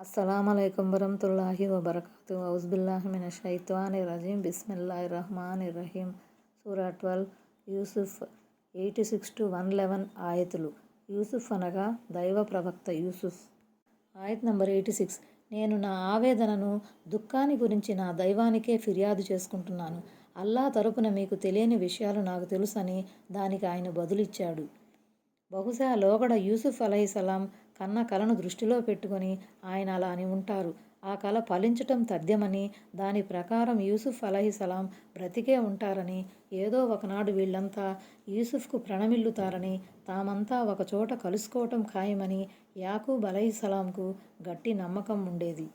అస్సలం వరహతుల్లాహి వబర్కాతు ఔజ్బిల్లాహిమిన షైత్వాని రజీం బిస్మిల్లా రహమాని రహీం సూరా twelve. Yusuf eighty six to one eleven ఆయతులు. Yusuf అనగా దైవ ప్రవక్త యూసుఫ్. ఆయత్ నంబర్ ఎయిటీ సిక్స్. నేను నా ఆవేదనను దుఃఖాన్ని గురించి నా దైవానికే ఫిర్యాదు చేసుకుంటున్నాను. అల్లా తరపున మీకు తెలియని విషయాలు నాకు తెలుసని దానికి ఆయన బదులిచ్చాడు. బహుశా లోగడ యూసుఫ్ అలైసలాం కన్న కలను దృష్టిలో పెట్టుకొని ఆయన అలా అని ఉంటారు. ఆ కళ ఫలించటం తథ్యమని దాని ప్రకారం యూసుఫ్ అలహిసలాం బ్రతికే ఉంటారని ఏదో ఒకనాడు వీళ్ళంతా యూసుఫ్కు ప్రణమిల్లుతారని తామంతా ఒకచోట కలుసుకోవటం ఖాయమని యాకూబ్ అలహిసలాంకు గట్టి నమ్మకం ఉండేది.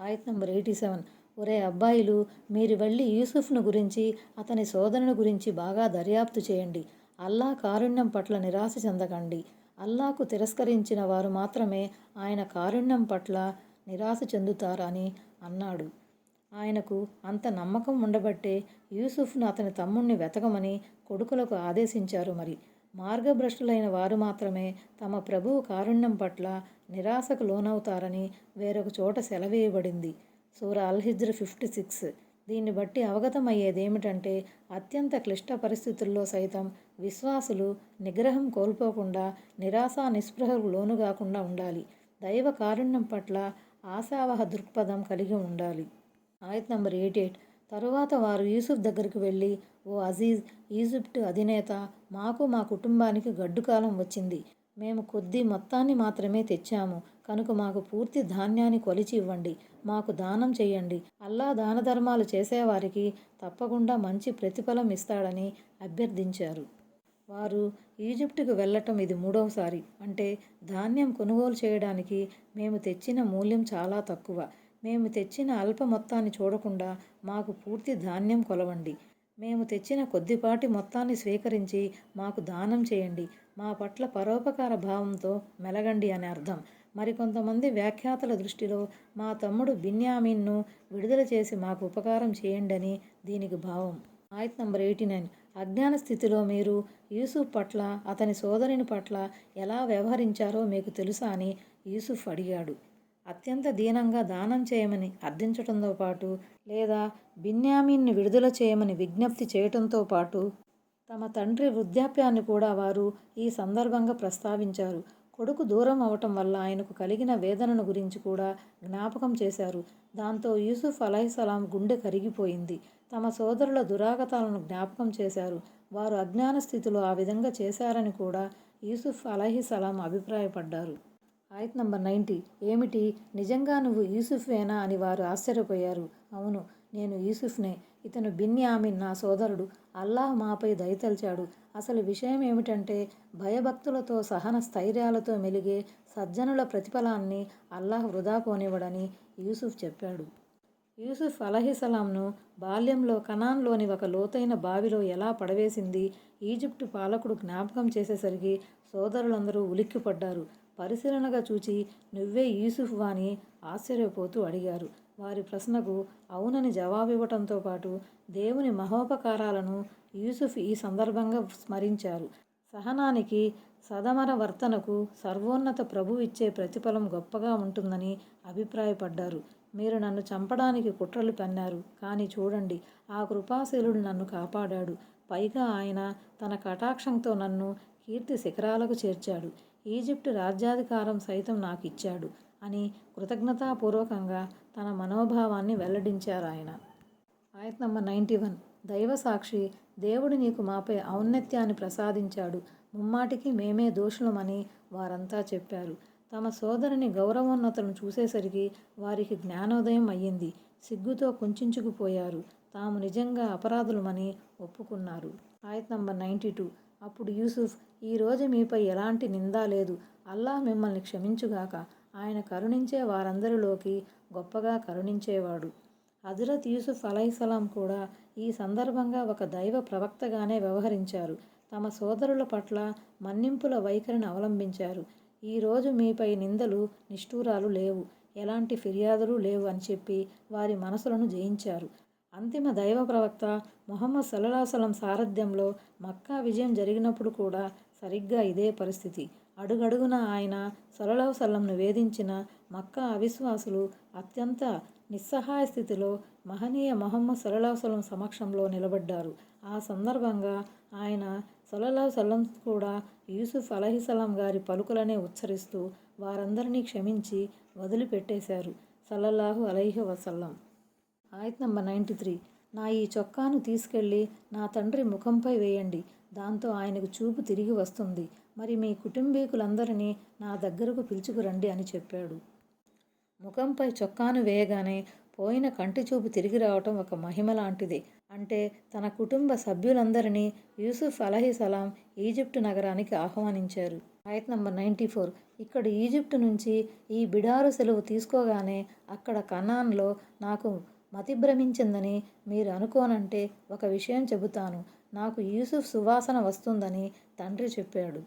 ఆయత్ నంబర్ ఎయిటీ సెవెన్. ఒరే అబ్బాయిలు మీరు వెళ్ళి యూసుఫ్ను గురించి అతని సోదరుని గురించి బాగా దర్యాప్తు చేయండి. అల్లా కారుణ్యం పట్ల నిరాశ చెందకండి. అల్లాకు తిరస్కరించిన వారు మాత్రమే ఆయన కారుణ్యం పట్ల నిరాశ చెందుతారని అన్నాడు. ఆయనకు అంత నమ్మకం ఉండబట్టే యూసుఫ్ను అతని తమ్ముణ్ణి వెతకమని కొడుకులకు ఆదేశించారు మరి. మార్గభ్రష్టులైన వారు మాత్రమే తమ ప్రభువు కారుణ్యం పట్ల నిరాశకు లోనవుతారని వేరొక చోట సెలవేయబడింది. సూర అల్హిజ్ర ఫిఫ్టీ సిక్స్ దీన్ని బట్టి అవగతమయ్యేదేమిటంటే అత్యంత క్లిష్ట పరిస్థితుల్లో సైతం విశ్వాసులు నిగ్రహం కోల్పోకుండా నిరాశ నిస్పృహకు లోనుగాకుండా ఉండాలి. దైవ కారుణ్యం పట్ల ఆశావహ దృక్పథం కలిగి ఉండాలి. ఆయత్ నంబర్ ఎయిట్ ఎయిట్. తరువాత వారు యూసుఫ్ దగ్గరికి వెళ్ళి ఓ అజీజ్ ఈజిప్ట్ అధినేత మాకు మా కుటుంబానికి గడ్డుకాలం వచ్చింది. మేము కొద్ది మొత్తాన్ని మాత్రమే తెచ్చాము. కనుక మాకు పూర్తి ధాన్యాన్ని కొలిచి ఇవ్వండి. మాకు దానం చేయండి. అల్లా దాన ధర్మాలు చేసేవారికి తప్పకుండా మంచి ప్రతిఫలం ఇస్తాడని అభ్యర్థించారు. వారు ఈజిప్టుకు వెళ్ళటం ఇది మూడవసారి. అంటే ధాన్యం కొనుగోలు చేయడానికి మేము తెచ్చిన మూల్యం చాలా తక్కువ. మేము తెచ్చిన అల్ప మొత్తాన్ని చూడకుండా మాకు పూర్తి ధాన్యం కొలవండి. మేము తెచ్చిన కొద్దిపాటి మొత్తాన్ని స్వీకరించి మాకు దానం చేయండి. మా పట్ల పరోపకార భావంతో మెలగండి అని అర్థం. మరికొంతమంది వ్యాఖ్యాతల దృష్టిలో మా తమ్ముడు బిన్యామిన్ను విడుదల చేసి మాకు ఉపకారం చేయండి అని దీనికి భావం. ఆయత్ నంబర్ ఎయిటీ నైన్. అజ్ఞాన స్థితిలో మీరు యూసుఫ్ పట్ల అతని సోదరుని పట్ల ఎలా వ్యవహరించారో మీకు తెలుసా అని యూసుఫ్ అడిగాడు. అత్యంత దీనంగా దానం చేయమని అర్థించటంతో పాటు లేదా బిన్యామీన్ని విడుదల చేయమని విజ్ఞప్తి చేయటంతో పాటు తమ తండ్రి వృద్ధాప్యాన్ని కూడా వారు ఈ సందర్భంగా ప్రస్తావించారు. కొడుకు దూరం అవటం వల్ల ఆయనకు కలిగిన వేదనను గురించి కూడా జ్ఞాపకం చేశారు. దాంతో యూసుఫ్ అలైసలాం గుండె కరిగిపోయింది. తమ సోదరుల దురాగతాలను జ్ఞాపకం చేశారు. వారు అజ్ఞాన స్థితిలో ఆ విధంగా చేశారని కూడా యూసుఫ్ అలహిసలాం అభిప్రాయపడ్డారు. ఆయత్ నంబర్ నైంటీ. ఏమిటి? నిజంగా నువ్వు యూసుఫేనా అని వారు ఆశ్చర్యపోయారు. అవును నేను యూసుఫ్నే. ఇతను బిన్యామిన్ నా సోదరుడు. అల్లాహ్ మాపై దయతలిచాడు. అసలు విషయం ఏమిటంటే భయభక్తులతో సహన స్థైర్యాలతో మెలిగే సజ్జనుల ప్రతిఫలాన్ని అల్లాహ్ వృధా పోనివ్వడని యూసుఫ్ చెప్పాడు. యూసుఫ్ అలహిసలాంను బాల్యంలో కనాన్లోని ఒక లోతైన బావిలో ఎలా పడవేసింది? ఈజిప్టు పాలకుడు జ్ఞాపకం చేసేసరికి సోదరులందరూ ఉలిక్కిపడ్డారు. పరిశీలనగా చూచి నువ్వే యూసుఫ్ వాని ఆశ్చర్యపోతూ అడిగారు. వారి ప్రశ్నకు అవునని జవాబివ్వటంతో పాటు దేవుని మహోపకారాలను యూసుఫ్ ఈ సందర్భంగా స్మరించారు. సహనానికి సదమర వర్తనకు సర్వోన్నత ప్రభు ఇచ్చే ప్రతిఫలం గొప్పగా ఉంటుందని అభిప్రాయపడ్డారు. మీరు నన్ను చంపడానికి కుట్రలు పన్నారు కానీ చూడండి ఆ కృపాశీలుడు నన్ను కాపాడాడు. పైగా ఆయన తన కటాక్షంతో నన్ను కీర్తి శిఖరాలకు చేర్చాడు. ఈజిప్టు రాజ్యాధికారం సైతం నాకు ఇచ్చాడు అని కృతజ్ఞతాపూర్వకంగా తన మనోభావాన్ని వెల్లడించారు ఆయన. ఆయత్ నంబర్ నైంటీ వన్. దైవ సాక్షి దేవుడు నీకు మాపై ఔన్నత్యాన్ని ప్రసాదించాడు. ముమ్మాటికి మేమే దోషులమని వారంతా చెప్పారు. తమ సోదరుని గౌరవోన్నతను చూసేసరికి వారికి జ్ఞానోదయం అయ్యింది. సిగ్గుతో కుంచుకుపోయారు. తాము నిజంగా అపరాధులమని ఒప్పుకున్నారు. ఆయత్ నంబర్ నైంటీ టూ. అప్పుడు యూసుఫ్ ఈరోజు మీపై ఎలాంటి నిందా లేదు. అల్లాహ్ మిమ్మల్ని క్షమించుగాక. ఆయన కరుణించే వారందరిలోకి గొప్పగా కరుణించేవాడు. హజరత్ యూసుఫ్ అలైసలాం కూడా ఈ సందర్భంగా ఒక దైవ ప్రవక్తగానే వ్యవహరించారు. తమ సోదరుల పట్ల మన్నింపుల వైఖరిని అవలంబించారు. ఈరోజు మీపై నిందలు నిష్ఠూరాలు లేవు. ఎలాంటి ఫిర్యాదులు లేవు అని చెప్పి వారి మనసులను జయించారు. అంతిమ దైవ ప్రవక్త మొహమ్మద్ సల్లాహసలం సారథ్యంలో మక్కా విజయం జరిగినప్పుడు కూడా సరిగ్గా ఇదే పరిస్థితి. అడుగడుగున ఆయన సొలలవ వేధించిన మక్కా అవిశ్వాసులు అత్యంత నిస్సహాయ స్థితిలో మహనీయ మొహమ్మద్ సొలలవ సమక్షంలో నిలబడ్డారు. ఆ సందర్భంగా ఆయన సొలలవ సల్లం కూడా యూసుఫ్ అలహిసలాం గారి పలుకులనే ఉచ్చరిస్తూ వారందరినీ క్షమించి వదిలిపెట్టేశారు. సల్లల్లాహు అలైహి వసల్లం. ఆయత్ నంబర్ నైంటీ త్రీ. నా ఈ చొక్కాను తీసుకెళ్ళి నా తండ్రి ముఖంపై వేయండి. దాంతో ఆయనకు చూపు తిరిగి వస్తుంది. మరి మీ కుటుంబీకులందరినీ నా దగ్గరకు పిలుచుకురండి అని చెప్పాడు. ముఖంపై చొక్కాను వేయగానే పోయిన కంటి చూపు తిరిగి రావటం ఒక మహిమ లాంటిది. అంటే తన కుటుంబ సభ్యులందరినీ యూసుఫ్ అలహిసలాం ఈజిప్టు నగరానికి ఆహ్వానించారు. ఆయత్ నంబర్ నైంటీ ఫోర్. ఇక్కడ ఈజిప్టు నుంచి ఈ బిడారు సెలవు తీసుకోగానే అక్కడ కనాన్లో నాకు మతిభ్రమించిందని మీరు అనుకోనంటే ఒక విషయం చెబుతాను. నాకు యూసుఫ్ సువాసన వస్తుందని తండ్రి చెప్పాడు.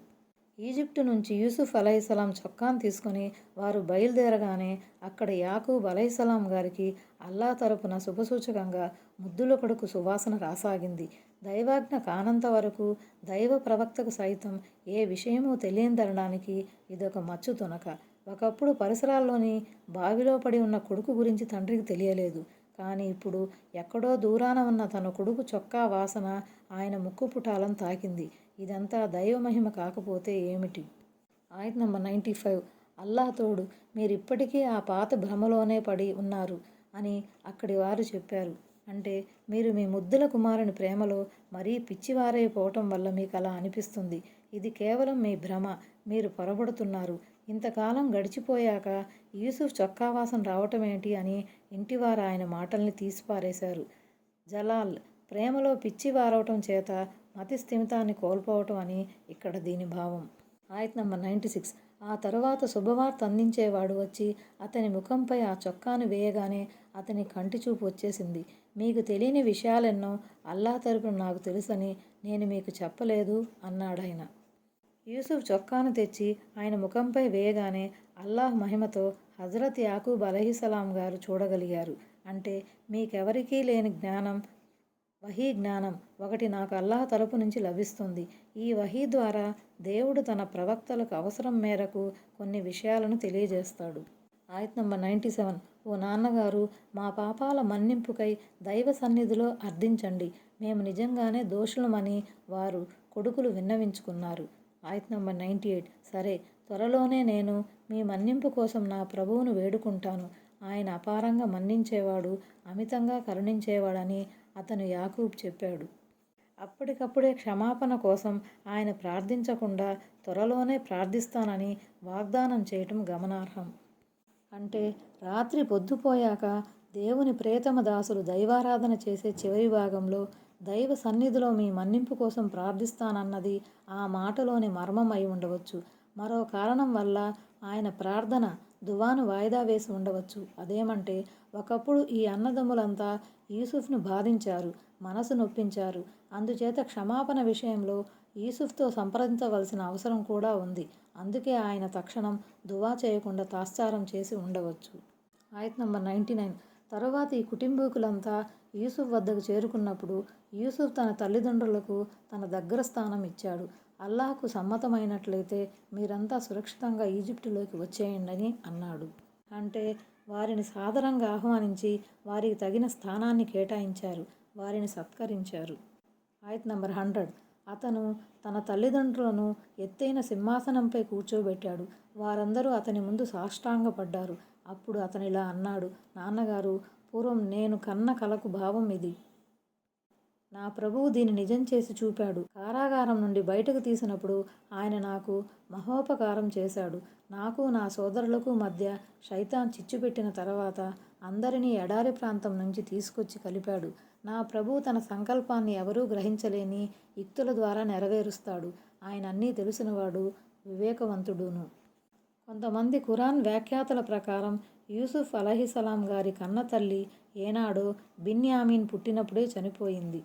ఈజిప్టు నుంచి యూసుఫ్ అలైసలాం చొక్కాను తీసుకుని వారు బయలుదేరగానే అక్కడ యాకూబ్ అలైసలాం గారికి అల్లా తరపున శుభసూచకంగా ముద్దుల కొడుకు సువాసన రాసాగింది. దైవాజ్ఞ కానంత వరకు దైవ ప్రవక్తకు సైతం ఏ విషయమూ తెలియదనడానికి ఇదొక మచ్చు తునక. ఒకప్పుడు పరిసరాల్లోని బావిలో పడి ఉన్న కొడుకు గురించి తండ్రికి తెలియలేదు. కానీ ఇప్పుడు ఎక్కడో దూరాన ఉన్న తన కొడుకు చొక్కా వాసన ఆయన ముక్కు పుటాలను తాకింది. ఇదంతా దైవమహిమ కాకపోతే ఏమిటి? ఆయన నెంబర్ నైంటీ ఫైవ్. అల్లాతోడు తోడు ఆ పాత భ్రమలోనే పడి ఉన్నారు అని అక్కడి వారు చెప్పారు. అంటే మీరు మీ ముద్దుల కుమారుని ప్రేమలో మరీ పిచ్చివారైపోవటం వల్ల మీకు అలా అనిపిస్తుంది. ఇది కేవలం మీ భ్రమ. మీరు పొరబడుతున్నారు. ఇంతకాలం గడిచిపోయాక యూసుఫ్ చొక్కా వాసన రావటం ఏంటి అని ఇంటివారు ఆయన మాటల్ని తీసిపారేశారు. జలాల్ ప్రేమలో పిచ్చి వారవటం చేత మతి స్థిమితాన్ని కోల్పోవటం అని ఇక్కడ దీని భావం. ఆయత్ నంబర్ నైంటీ సిక్స్. ఆ తరువాత శుభవార్త అందించేవాడు వచ్చి అతని ముఖంపై ఆ చొక్కాను వేయగానే అతని కంటి చూపు వచ్చేసింది. మీకు తెలియని విషయాలెన్నో అల్లా తరపున నాకు తెలుసని నేను మీకు చెప్పలేదు అన్నాడాయన యూసుఫ్ చొక్కాను తెచ్చి ఆయన ముఖంపై వేయగానే అల్లాహ్ మహిమతో హజరత్ యాకూబ్ అలహిసలాం గారు చూడగలిగారు. అంటే మీకెవరికీ లేని జ్ఞానం వహీ జ్ఞానం ఒకటి నాకు అల్లాహ్ తరపు నుంచి లభిస్తుంది. ఈ వహీ ద్వారా దేవుడు తన ప్రవక్తలకు అవసరం మేరకు కొన్ని విషయాలను తెలియజేస్తాడు. ఆయత్ నంబర్ నైంటీ సెవెన్. ఓ నాన్నగారు మా పాపాల మన్నింపుకై దైవ సన్నిధిలో అర్థించండి. మేము నిజంగానే దోషులమని వారు కొడుకులు విన్నవించుకున్నారు. ఆయత్ నంబర్ నైంటీ ఎయిట్. సరే త్వరలోనే నేను మీ మన్నింపు కోసం నా ప్రభువును వేడుకుంటాను. ఆయన అపారంగా మన్నించేవాడు అమితంగా కరుణించేవాడని అతను యాకూబ్ చెప్పాడు. అప్పటికప్పుడే క్షమాపణ కోసం ఆయన ప్రార్థించకుండా త్వరలోనే ప్రార్థిస్తానని వాగ్దానం చేయటం గమనార్హం. అంటే రాత్రి పొద్దుపోయాక దేవుని ప్రేతమ దాసులు దైవారాధన చేసే చివరి భాగంలో దైవ సన్నిధిలో మీ మన్నింపు కోసం ప్రార్థిస్తానన్నది ఆ మాటలోని మర్మం అయి ఉండవచ్చు. మరో కారణం వల్ల ఆయన ప్రార్థన దువాను వాయిదా వేసి ఉండవచ్చు. అదేమంటే ఒకప్పుడు ఈ అన్నదమ్ములంతా యూసుఫ్ను బాధించారు మనసు నొప్పించారు. అందుచేత క్షమాపణ విషయంలో యూసుఫ్తో సంప్రదించవలసిన అవసరం కూడా ఉంది. అందుకే ఆయన తక్షణం దువా చేయకుండా తాత్సారం చేసి ఉండవచ్చు. ఆయత్ నంబర్ నైంటీ నైన్. తరువాత ఈ కుటుంబీకులంతా యూసుఫ్ వద్దకు చేరుకున్నప్పుడు యూసుఫ్ తన తల్లిదండ్రులకు తన దగ్గర స్థానం ఇచ్చాడు. అల్లాహకు సమ్మతమైనట్లయితే మీరంతా సురక్షితంగా ఈజిప్టులోకి వచ్చేయండి అన్నాడు. అంటే వారిని సాదరంగా ఆహ్వానించి వారికి తగిన స్థానాన్ని కేటాయించారు. వారిని సత్కరించారు. ఆయత్ నంబర్ హండ్రెడ్. అతను తన తల్లిదండ్రులను ఎత్తైన సింహాసనంపై కూర్చోబెట్టాడు. వారందరూ అతని ముందు సాష్టాంగపడ్డారు. అప్పుడు అతను ఇలా అన్నాడు నాన్నగారు పూర్వం నేను కన్న కలకు భావం ఇది. నా ప్రభువు దీన్ని నిజం చేసి చూపాడు. కారాగారం నుండి బయటకు తీసినప్పుడు ఆయన నాకు మహోపకారం చేశాడు. నాకు నా సోదరులకు మధ్య శైతాన్ చిచ్చుపెట్టిన తర్వాత అందరినీ ఎడారి ప్రాంతం నుంచి తీసుకొచ్చి కలిపాడు. నా ప్రభు తన సంకల్పాన్ని ఎవరూ గ్రహించలేని యుక్తుల ద్వారా నెరవేరుస్తాడు. ఆయన అన్నీ తెలిసినవాడు వివేకవంతుడును. కొంతమంది ఖురాన్ వ్యాఖ్యాతల ప్రకారం యూసుఫ్ అలహిసలాం గారి కన్న తల్లి ఏనాడో బిన్యామీన్ పుట్టినప్పుడే చనిపోయింది.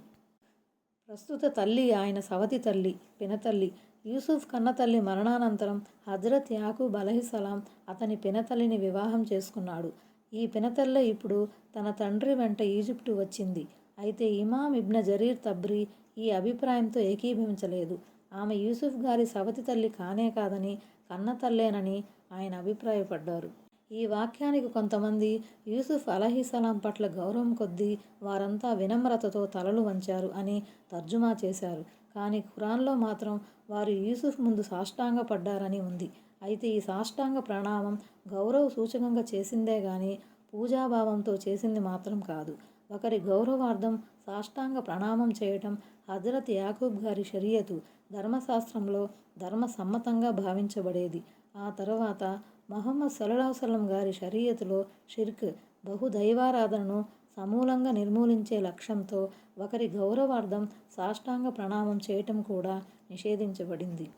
ప్రస్తుత తల్లి ఆయన సవతి తల్లి పినతల్లి. యూసుఫ్ కన్నతల్లి మరణానంతరం హజరత్ యాకూబ్ అలహిసలాం అతని పినతల్లిని వివాహం చేసుకున్నాడు. ఈ పినతల్లే ఇప్పుడు తన తండ్రి వెంట ఈజిప్టు వచ్చింది. అయితే ఇమాం ఇబ్న జరీర్ తబ్రీ ఈ అభిప్రాయంతో ఏకీభవించలేదు. ఆమె యూసుఫ్ గారి సవతి తల్లి కానే కాదని కన్నతల్లేనని ఆయన అభిప్రాయపడ్డారు. ఈ వాక్యానికి కొంతమంది యూసుఫ్ అలహీసలాం పట్ల గౌరవం కొద్దీ వారంతా వినమ్రతతో తలలు వంచారు అని తర్జుమా చేశారు. కానీ ఖురాన్లో మాత్రం వారు యూసుఫ్ ముందు సాష్టాంగ పడ్డారని ఉంది. అయితే ఈ సాష్టాంగ ప్రణామం గౌరవ సూచకంగా చేసిందే కానీ పూజాభావంతో చేసింది మాత్రం కాదు. ఒకరి గౌరవార్థం సాష్టాంగ ప్రణామం చేయటం హజరత్ యాకూబ్ గారి షరియతు ధర్మశాస్త్రంలో ధర్మ సమ్మతంగా భావించబడేది. ఆ తర్వాత మహమ్మద్ సల్లాహసలం గారి షరియతులో షిర్క్ బహుదైవారాధనను సమూలంగా నిర్మూలించే లక్ష్యంతో ఒకరి గౌరవార్థం సాష్టాంగ ప్రణామం చేయటం కూడా నిషేధించబడింది.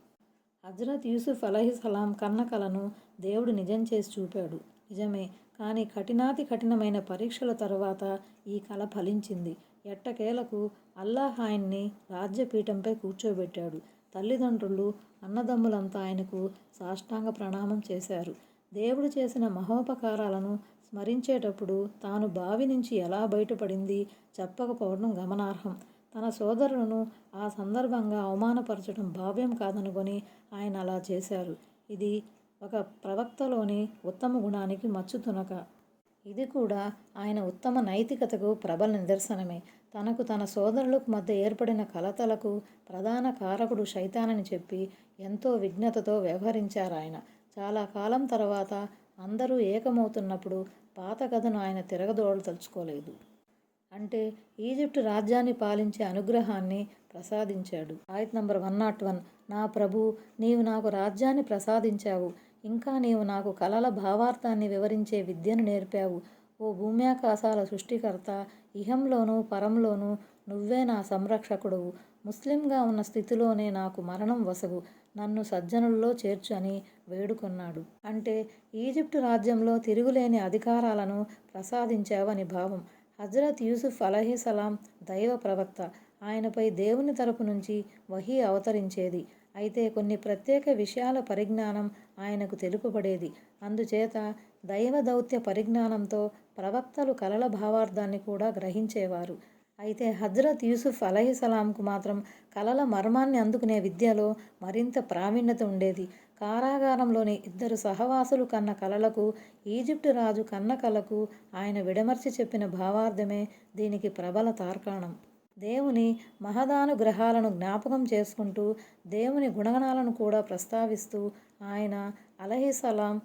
హజరత్ యూసుఫ్ అలహిసలాం కన్న కలను దేవుడు నిజం చేసి చూపాడు. నిజమే కానీ కఠినాతి కఠినమైన పరీక్షల తర్వాత ఈ కళ ఫలించింది. ఎట్టకేలకు అల్లాహాయన్ని రాజ్యపీఠంపై కూర్చోబెట్టాడు. తల్లిదండ్రులు అన్నదమ్ములంతా ఆయనకు సాష్టాంగ ప్రణామం చేశారు. దేవుడు చేసిన మహోపకారాలను స్మరించేటప్పుడు తాను బావి నుంచి ఎలా బయటపడింది చెప్పకపోవడం గమనార్హం. తన సోదరులను ఆ సందర్భంగా అవమానపరచడం భావ్యం కాదనుకొని ఆయన అలా చేశారు. ఇది ఒక ప్రవక్తలోని ఉత్తమ గుణానికి మచ్చుతునక. ఇది కూడా ఆయన ఉత్తమ నైతికతకు ప్రబల నిదర్శనమే. తనకు తన సోదరులకు మధ్య ఏర్పడిన కలతలకు ప్రధాన కారకుడు శైతానని చెప్పి ఎంతో విఘ్నతతో వ్యవహరించారు ఆయన చాలా కాలం తర్వాత అందరూ ఏకమవుతున్నప్పుడు పాత కథను ఆయన తిరగదోడతలుచుకోలేదు అంటే ఈజిప్టు రాజ్యాన్ని పాలించే అనుగ్రహాన్ని ప్రసాదించాడు. ఆయత్ నంబర్ వన్ నాట్ వన్ నా ప్రభు నీవు నాకు రాజ్యాన్ని ప్రసాదించావు. ఇంకా నీవు నాకు కలల భావార్థాన్ని వివరించే విద్యను నేర్పావు. ఓ భూమ్యాకాశాల సృష్టికర్త ఇహంలోనూ పరంలోనూ నువ్వే నా సంరక్షకుడువు. ముస్లింగా ఉన్న స్థితిలోనే నాకు మరణం వసగు. నన్ను సజ్జనుల్లో చేర్చు అని వేడుకొన్నాడు. అంటే ఈజిప్టు రాజ్యంలో తిరుగులేని అధికారాలను ప్రసాదించావని భావం. హజరత్ యూసుఫ్ అలహీసలాం దైవ ప్రవక్త. ఆయనపై దేవుని తరపు నుంచి వహీ అవతరించేది. అయితే కొన్ని ప్రత్యేక విషయాల పరిజ్ఞానం ఆయనకు తెలుపబడేది. అందుచేత దైవ దౌత్య పరిజ్ఞానంతో ప్రవక్తలు కలల భావార్థాన్ని కూడా గ్రహించేవారు. అయితే హజ్రత్ యూసుఫ్ అలహిసలాంకు మాత్రం కలల మర్మాన్ని అందుకునే విద్యలో మరింత ప్రావీణ్యత ఉండేది. కారాగారంలోని ఇద్దరు సహవాసులు కన్న కలలకు ఈజిప్టు రాజు కన్న కలకు ఆయన విడమర్చి చెప్పిన భావార్థమే దీనికి ప్రబల తార్కాణం. దేవుని మహదానుగ్రహాలను జ్ఞాపకం చేసుకుంటూ దేవుని గుణగణాలను కూడా ప్రస్తావిస్తూ ఆయన అలహిసలాం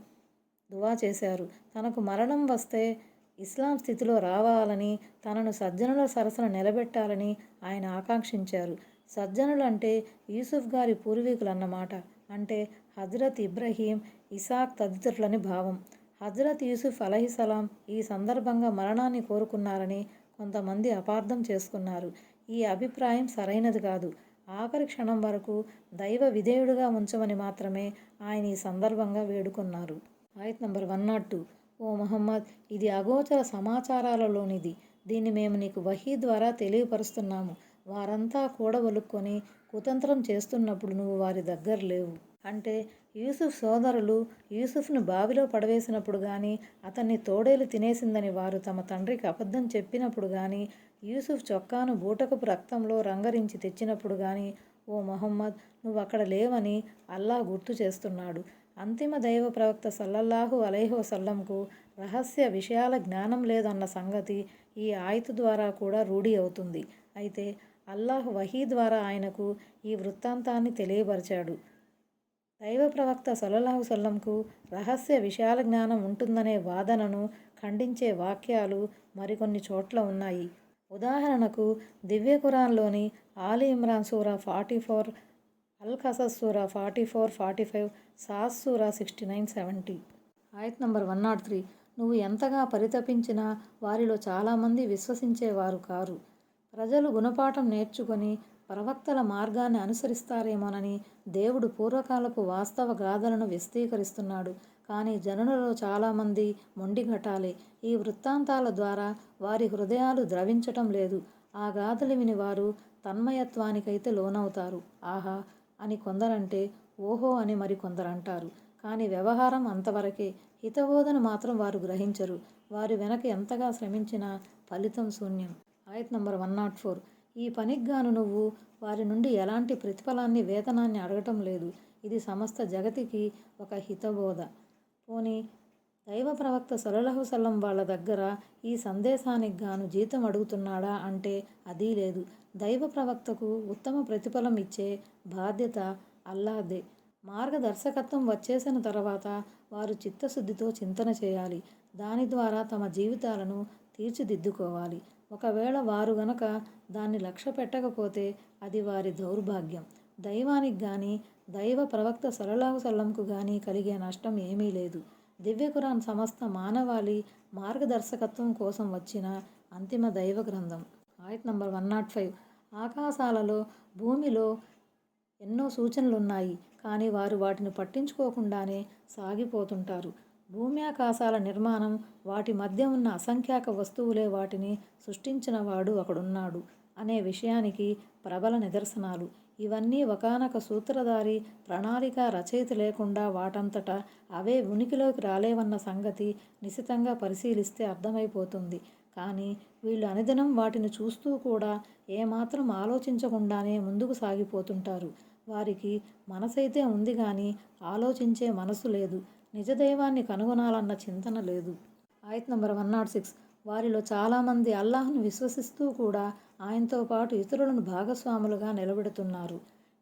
దువా చేశారు. తనకు మరణం వస్తే ఇస్లాం స్థితిలో రావాలని తనను సజ్జనుల సరసన నిలబెట్టాలని ఆయన ఆకాంక్షించారు. సజ్జనులు అంటే యూసుఫ్ గారి పూర్వీకులు అన్నమాట అంటే హజరత్ ఇబ్రహీం ఇసాక్ తదితరులని భావం. హజరత్ యూసుఫ్ అలహిసలాం ఈ సందర్భంగా మరణాన్ని కోరుకున్నారని కొంతమంది అపార్థం చేసుకున్నారు. ఈ అభిప్రాయం సరైనది కాదు. ఆఖరి క్షణం వరకు దైవ విధేయుడుగా ఉంచమని మాత్రమే ఆయన ఈ సందర్భంగా వేడుకున్నారు. ఆయత్ నంబర్ వన్ నాట్ టూ. ఓ మహమ్మద్ ఇది అగోచర సమాచారాలలోనిది. దీన్ని మేము నీకు వహీ ద్వారా తెలియపరుస్తున్నాము. వారంతా కూడవలుక్కొని కుతంత్రం చేస్తున్నప్పుడు నువ్వు వారి దగ్గర లేవు. అంటే యూసుఫ్ సోదరులు యూసుఫ్ను బావిలో పడవేసినప్పుడు కానీ అతన్ని తోడేలు తినేసిందని వారు తమ తండ్రికి అబద్ధం చెప్పినప్పుడు కానీ యూసుఫ్ చొక్కాను బూటకపు రక్తంలో రంగరించి తెచ్చినప్పుడు కానీ ఓ మహమ్మద్ నువ్వు అక్కడ లేవని అల్లా గుర్తు చేస్తున్నాడు. అంతిమ దైవ ప్రవక్త సల్లల్లాహు అలైహో సల్లంకు రహస్య విషయాల జ్ఞానం లేదన్న సంగతి ఈ ఆయతు ద్వారా కూడా రూఢి అవుతుంది. అయితే అల్లాహ్ వహీ ద్వారా ఆయనకు ఈ వృత్తాంతాన్ని తెలియపరిచాడు. దైవ ప్రవక్త సల్లల్లాహు సల్లంకు రహస్య విషయాల జ్ఞానం ఉంటుందనే వాదనను ఖండించే వాక్యాలు మరికొన్ని చోట్ల ఉన్నాయి. ఉదాహరణకు దివ్య ఖురాన్లోని ఆలి ఇమ్రాన్ సూరా ఫార్టీ ఫోర్ అల్ ఖసస్ సూరా ఫార్టీ ఫోర్ ఫార్టీ ఫైవ్ సాస్ సూరా సిక్స్టీ నైన్ సెవెంటీ. ఆయత్ నంబర్ వన్ నాట్ త్రీ. నువ్వు ఎంతగా పరితపించినా వారిలో చాలామంది విశ్వసించేవారు కారు. ప్రజలు గుణపాఠం నేర్చుకొని ప్రవక్తల మార్గాన్ని అనుసరిస్తారేమోనని దేవుడు పూర్వకాలపు వాస్తవ గాథలను వ్యస్తీకరిస్తున్నాడు. కానీ జనులలో చాలామంది మొండిఘటాలే ఈ వృత్తాంతాల ద్వారా వారి హృదయాలు ద్రవించటం లేదు. ఆ గాథలు విని వారు తన్మయత్వానికైతే లోనవుతారు. ఆహా! అని కొందరంటే ఓహో! అని మరి కొందరంటారు. కానీ వ్యవహారం అంతవరకే. హితబోధన మాత్రం వారు గ్రహించరు. వారి వెనక ఎంతగా శ్రమించినా ఫలితం శూన్యం. ఆయత్ నంబర్ వన్ నాట్ ఫోర్. ఈ పనికిగాను నువ్వు వారి నుండి ఎలాంటి ప్రతిఫలాన్ని వేతనాన్ని అడగటం లేదు. ఇది సమస్త జగతికి ఒక హితబోధ. పోనీ దైవ ప్రవక్త సల్లల్లాహు సల్లం వాళ్ళ దగ్గర ఈ సందేశానికి గాను జీతం అడుగుతున్నాడా అంటే అదీ లేదు. దైవ ప్రవక్తకు ఉత్తమ ప్రతిఫలం ఇచ్చే బాధ్యత అల్లాదే. మార్గదర్శకత్వం వచ్చేసిన తర్వాత వారు చిత్తశుద్ధితో చింతన చేయాలి. దాని ద్వారా తమ జీవితాలను తీర్చిదిద్దుకోవాలి. ఒకవేళ వారు గనక దాన్ని లక్ష్య పెట్టకపోతే అది వారి దౌర్భాగ్యం. దైవానికి కానీ దైవ ప్రవక్త సలలాహు సల్లంకు కానీ కలిగే నష్టం ఏమీ లేదు. దివ్యకురాన్ సమస్త మానవాళి మార్గదర్శకత్వం కోసం వచ్చిన అంతిమ దైవ గ్రంథం. ఆయత్ నంబర్ వన్ నాట్ ఫైవ్. ఆకాశాలలో భూమిలో ఎన్నో సూచనలు ఉన్నాయి కానీ వారు వాటిని పట్టించుకోకుండానే సాగిపోతుంటారు. భూమి ఆకాశాల నిర్మాణం వాటి మధ్య ఉన్న అసంఖ్యాక వస్తువులే వాటిని సృష్టించినవాడు అక్కడున్నాడు అనే విషయానికి ప్రబల నిదర్శనాలు. ఇవన్నీ ఒకనొక సూత్రధారి ప్రణాళిక రచయిత లేకుండా వాటంతటా అవే ఉనికిలోకి రాలేవన్న సంగతి నిశితంగా పరిశీలిస్తే అర్థమైపోతుంది. కానీ వీళ్ళు అనుదినం వాటిని చూస్తూ కూడా ఏమాత్రం ఆలోచించకుండానే ముందుకు సాగిపోతుంటారు. వారికి మనసైతే ఉంది కానీ ఆలోచించే మనసు లేదు. నిజదైవాన్ని కనుగొనాలన్న చింతన లేదు. ఆయత్ నంబర్ వన్ నాట్ సిక్స్. వారిలో చాలామంది అల్లాహ్ను విశ్వసిస్తూ కూడా ఆయనతో పాటు ఇతరులను భాగస్వాములుగా నిలబెడుతున్నారు.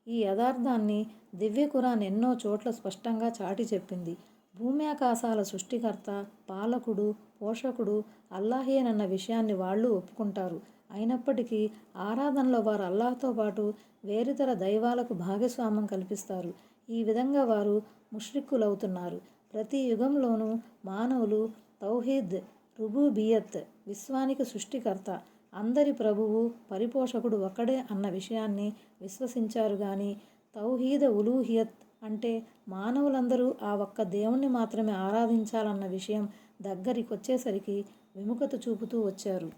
ఈ యథార్థాన్ని దివ్య కురాన్ ఎన్నో చోట్ల స్పష్టంగా చాటి చెప్పింది. భూమి ఆకాశాల సృష్టికర్త పాలకుడు పోషకుడు అల్లాహేనన్న విషయాన్ని వాళ్ళు ఒప్పుకుంటారు. అయినప్పటికీ ఆరాధనలో వారు అల్లాహ్తో పాటు వేరితర దైవాలకు భాగస్వామ్యం కల్పిస్తారు. ఈ విధంగా వారు ముష్రిక్కులవుతున్నారు. ప్రతి యుగంలోనూ మానవులు తౌహీద్ రుబూబియత్ విశ్వానికి సృష్టికర్త అందరి ప్రభువు పరిపోషకుడు ఒక్కడే అన్న విషయాన్ని విశ్వసించారు కానీ తౌహీద ఉలూహియత్ అంటే మానవులందరూ ఆ ఒక్క దేవుణ్ణి మాత్రమే ఆరాధించాలన్న విషయం దగ్గరికొచ్చేసరికి విముఖత చూపుతూ వచ్చారు.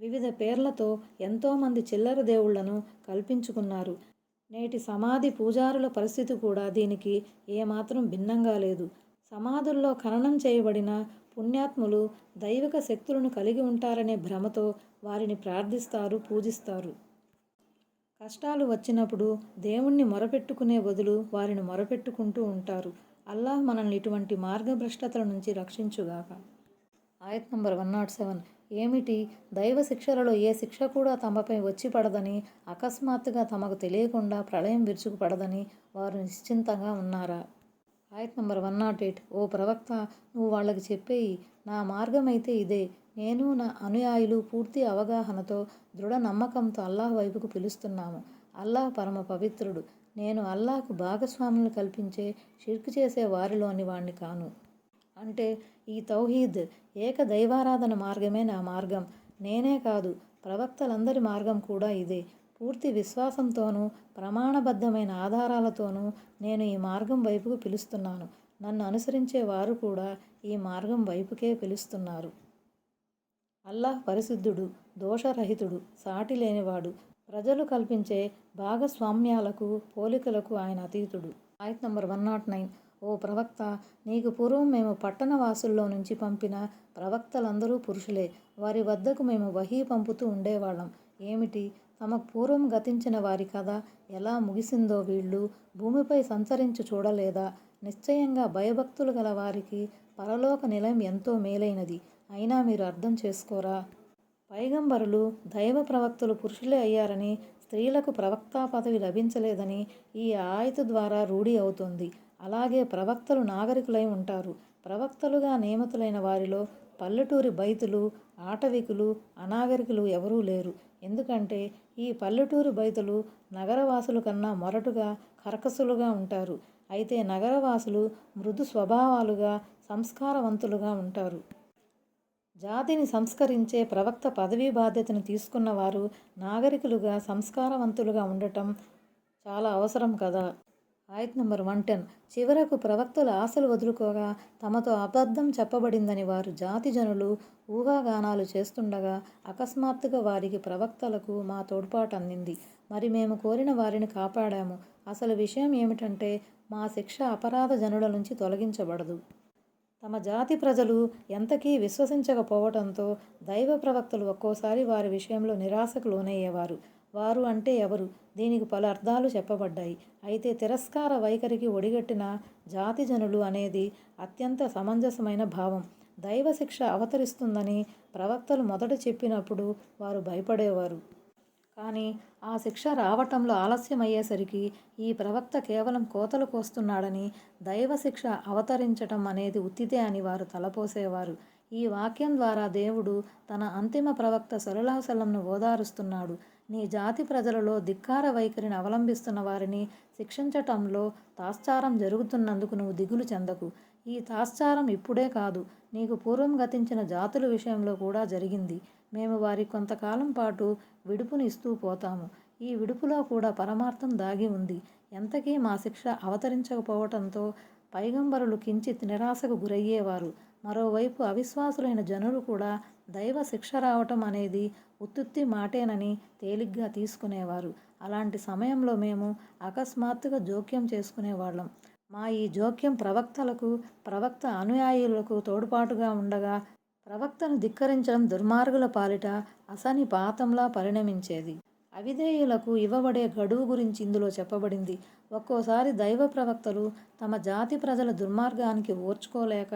వివిధ పేర్లతో ఎంతోమంది చిల్లర దేవుళ్ళను కల్పించుకున్నారు. నేటి సమాధి పూజారుల పరిస్థితి కూడా దీనికి ఏమాత్రం భిన్నంగా లేదు. సమాధుల్లో ఖననం చేయబడిన పుణ్యాత్ములు దైవిక శక్తులను కలిగి ఉంటారనే భ్రమతో వారిని ప్రార్థిస్తారు పూజిస్తారు. కష్టాలు వచ్చినప్పుడు దేవుణ్ణి మొరపెట్టుకునే బదులు వారిని మొరపెట్టుకుంటూ ఉంటారు. అల్లాహ్ మనల్ని ఇటువంటి మార్గభ్రష్టతల నుంచి రక్షించుగాక. ఆయత్ నంబర్ వన్ నాట్ సెవెన్. ఏమిటి? దైవ శిక్షలలో ఏ శిక్ష కూడా తమపై వచ్చి పడదని అకస్మాత్తుగా తమకు తెలియకుండా ప్రళయం విరుచుకుపడదని వారు నిశ్చింతంగా ఉన్నారా? ఆయత్ నంబర్ వన్ నాట్ ఎయిట్. ఓ ప్రవక్త నువ్వు వాళ్ళకి చెప్పేయి. నా మార్గం అయితే ఇదే. నేను నా అనుయాయులు పూర్తి అవగాహనతో దృఢ నమ్మకంతో అల్లాహ్ వైపుకు పిలుస్తున్నాము. అల్లాహ్ పరమ పవిత్రుడు. నేను అల్లాహ్కు భాగస్వాములు కల్పించే షిర్క్ చేసే వారిలోని వాణ్ణి కాను. అంటే ఈ తౌహీద్ ఏక దైవారాధన మార్గమే నా మార్గం. నేనే కాదు ప్రవక్తలందరి మార్గం కూడా ఇదే. పూర్తి విశ్వాసంతోనూ ప్రమాణబద్ధమైన ఆధారాలతోనూ నేను ఈ మార్గం వైపుకు పిలుస్తున్నాను. నన్ను అనుసరించే వారు కూడా ఈ మార్గం వైపుకే పిలుస్తున్నారు. అల్లాహ్ పరిశుద్ధుడు దోషరహితుడు సాటి లేనివాడు ప్రజలు కల్పించే భాగస్వామ్యాలకు పోలికలకు ఆయన అతీతుడు. ఆయత్ నంబర్ వన్ నాట్ నైన్. ఓ ప్రవక్త నీకు పూర్వం మేము పట్టణ వాసుల్లో నుంచి పంపిన ప్రవక్తలందరూ పురుషులే. వారి వద్దకు మేము వహీ పంపుతూ ఉండేవాళ్ళం. ఏమిటి? తమకు పూర్వం గతించిన వారి కథ ఎలా ముగిసిందో వీళ్ళు భూమిపై సంచరించి చూడలేదా? నిశ్చయంగా భయభక్తులు గల వారికి పరలోక నిలయం ఎంతో మేలైనది. అయినా మీరు అర్థం చేసుకోరా? పైగంబరులు దైవ ప్రవక్తలు పురుషులే అయ్యారని స్త్రీలకు ప్రవక్తా పదవి లభించలేదని ఈ ఆయత ద్వారా రూఢి అవుతుంది. అలాగే ప్రవక్తలు నాగరికులై ఉంటారు. ప్రవక్తలుగా నియమితులైన వారిలో పల్లెటూరి బైతులు ఆటవికులు అనాగరికులు ఎవరూ లేరు. ఎందుకంటే ఈ పల్లెటూరు బయతులు నగరవాసుల కన్నా మొరటుగా కర్కసులుగా ఉంటారు. అయితే నగరవాసులు మృదు స్వభావాలుగా సంస్కారవంతులుగా ఉంటారు. జాతిని సంస్కరించే ప్రవక్త పదవీ బాధ్యతను తీసుకున్న వారు నాగరికులుగా సంస్కారవంతులుగా ఉండటం చాలా అవసరం కదా? ఆయత్ నెంబర్ వన్ టెన్. చివరకు ప్రవక్తలు ఆశలు వదులుకోగా తమతో అబద్ధం చెప్పబడిందని వారు జాతి జనులు ఊహాగానాలు చేస్తుండగా అకస్మాత్తుగా వారికి ప్రవక్తలకు మా తోడ్పాటు అందింది. మరి మేము కోరిన వారిని కాపాడాము. అసలు విషయం ఏమిటంటే మా శిక్ష అపరాధ జనుల నుంచి తొలగించబడదు. తమ జాతి ప్రజలు ఎంతకీ విశ్వసించకపోవటంతో దైవ ప్రవక్తలు ఒక్కోసారి వారి విషయంలో నిరాశకు లోనయ్యేవారు. వారు అంటే ఎవరు? దీనికి పలు అర్థాలు చెప్పబడ్డాయి. అయితే తిరస్కార వైఖరికి ఒడిగట్టిన జాతిజనులు అనేది అత్యంత సమంజసమైన భావం. దైవ శిక్ష అవతరిస్తుందని ప్రవక్తలు మొదట చెప్పినప్పుడు వారు భయపడేవారు. కానీ ఆ శిక్ష రావటంలో ఆలస్యం అయ్యేసరికి ఈ ప్రవక్త కేవలం కోతలు కోస్తున్నాడని దైవ శిక్ష అవతరించటం అనేది ఉత్తితే అని వారు తలపోసేవారు. ఈ వాక్యం ద్వారా దేవుడు తన అంతిమ ప్రవక్త సలులాసలంను ఓదారుస్తున్నాడు. నీ జాతి ప్రజలలో ధిక్కార వైఖరిని అవలంబిస్తున్న వారిని శిక్షించటంలో తాశ్చారం జరుగుతున్నందుకు నువ్వు దిగులు చెందకు. ఈ తాశ్చారం ఇప్పుడే కాదు నీకు పూర్వం గతించిన జాతుల విషయంలో కూడా జరిగింది. మేము వారి కొంతకాలం పాటు విడుపుని ఇస్తూ పోతాము. ఈ విడుపులో కూడా పరమార్థం దాగి ఉంది. ఎంతకీ మా శిక్ష అవతరించకపోవటంతో పైగంబరులు కించిత్ నిరాశకు గురయ్యేవారు. మరోవైపు అవిశ్వాసులైన జనులు కూడా దైవ శిక్ష రావటం అనేది ఉత్తుత్తి మాటేనని తేలిగ్గా తీసుకునేవారు. అలాంటి సమయంలో మేము అకస్మాత్తుగా జోక్యం చేసుకునేవాళ్ళం. మా ఈ జోక్యం ప్రవక్తలకు ప్రవక్త అనుయాయులకు తోడ్పాటుగా ఉండగా ప్రవక్తను ధిక్కరించడం దుర్మార్గుల పాలిట అసని పాతంలా పరిణమించేది. అవిధేయులకు ఇవ్వబడే గడువు గురించి ఇందులో చెప్పబడింది. ఒక్కోసారి దైవ ప్రవక్తలు తమ జాతి ప్రజల దుర్మార్గానికి ఓర్చుకోలేక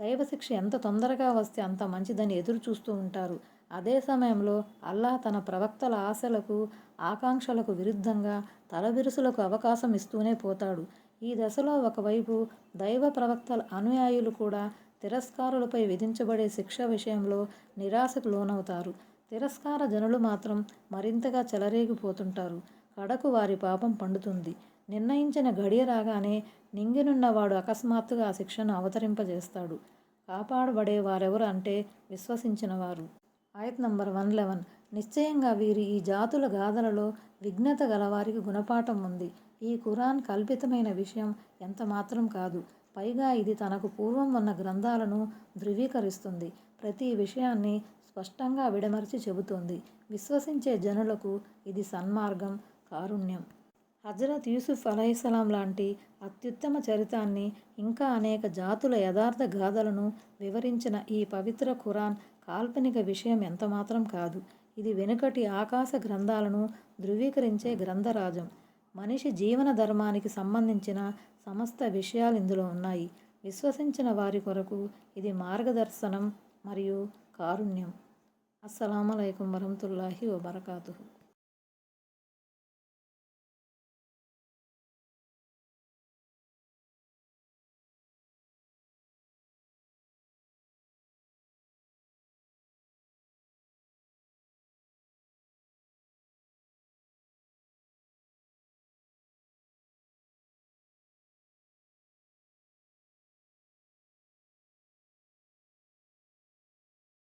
దైవశిక్ష ఎంత తొందరగా వస్తే అంత మంచిదని ఎదురు చూస్తూ ఉంటారు. అదే సమయంలో అల్లా తన ప్రవక్తల ఆశలకు ఆకాంక్షలకు విరుద్ధంగా తలబిరుసులకు అవకాశం ఇస్తూనే పోతాడు. ఈ దశలో ఒకవైపు దైవ ప్రవక్తల అనుయాయులు కూడా తిరస్కారులపై విధించబడే శిక్ష విషయంలో నిరాశకు లోనవుతారు. తిరస్కార జనులు మాత్రం మరింతగా చెలరేగిపోతుంటారు. కడకు వారి పాపం పండుతుంది. నిర్ణయించిన గడియ రాగానే నింగినున్నవాడు అకస్మాత్తుగా ఆ శిక్షను అవతరింపజేస్తాడు. కాపాడబడే వారెవరు అంటే విశ్వసించినవారు. ఆయత్ నంబర్ వన్ లెవెన్. నిశ్చయంగా వీరి ఈ జాతుల గాథలలో విఘ్నత గలవారికి గుణపాఠం ఉంది. ఈ ఖురాన్ కల్పితమైన విషయం ఎంత మాత్రం కాదు. పైగా ఇది తనకు పూర్వం ఉన్న గ్రంథాలను ధృవీకరిస్తుంది. ప్రతి విషయాన్ని స్పష్టంగా విడమర్చి చెబుతోంది. విశ్వసించే జనులకు ఇది సన్మార్గం కారుణ్యం. హజరత్ యూసుఫ్ అలైహిస్సలాం లాంటి అత్యుత్తమ చరితాన్ని ఇంకా అనేక జాతుల యథార్థ గాథలను వివరించిన ఈ పవిత్ర ఖురాన్ కాల్పనిక విషయం ఎంతమాత్రం కాదు. ఇది వెనుకటి ఆకాశ గ్రంథాలను ధృవీకరించే గ్రంథరాజం. మనిషి జీవన ధర్మానికి సంబంధించిన సమస్త విషయాలు ఇందులో ఉన్నాయి. విశ్వసించిన వారి కొరకు ఇది మార్గదర్శనం మరియు కారుణ్యం. అస్సలం అయికం వరహతుల్లాహి వబర్కాతు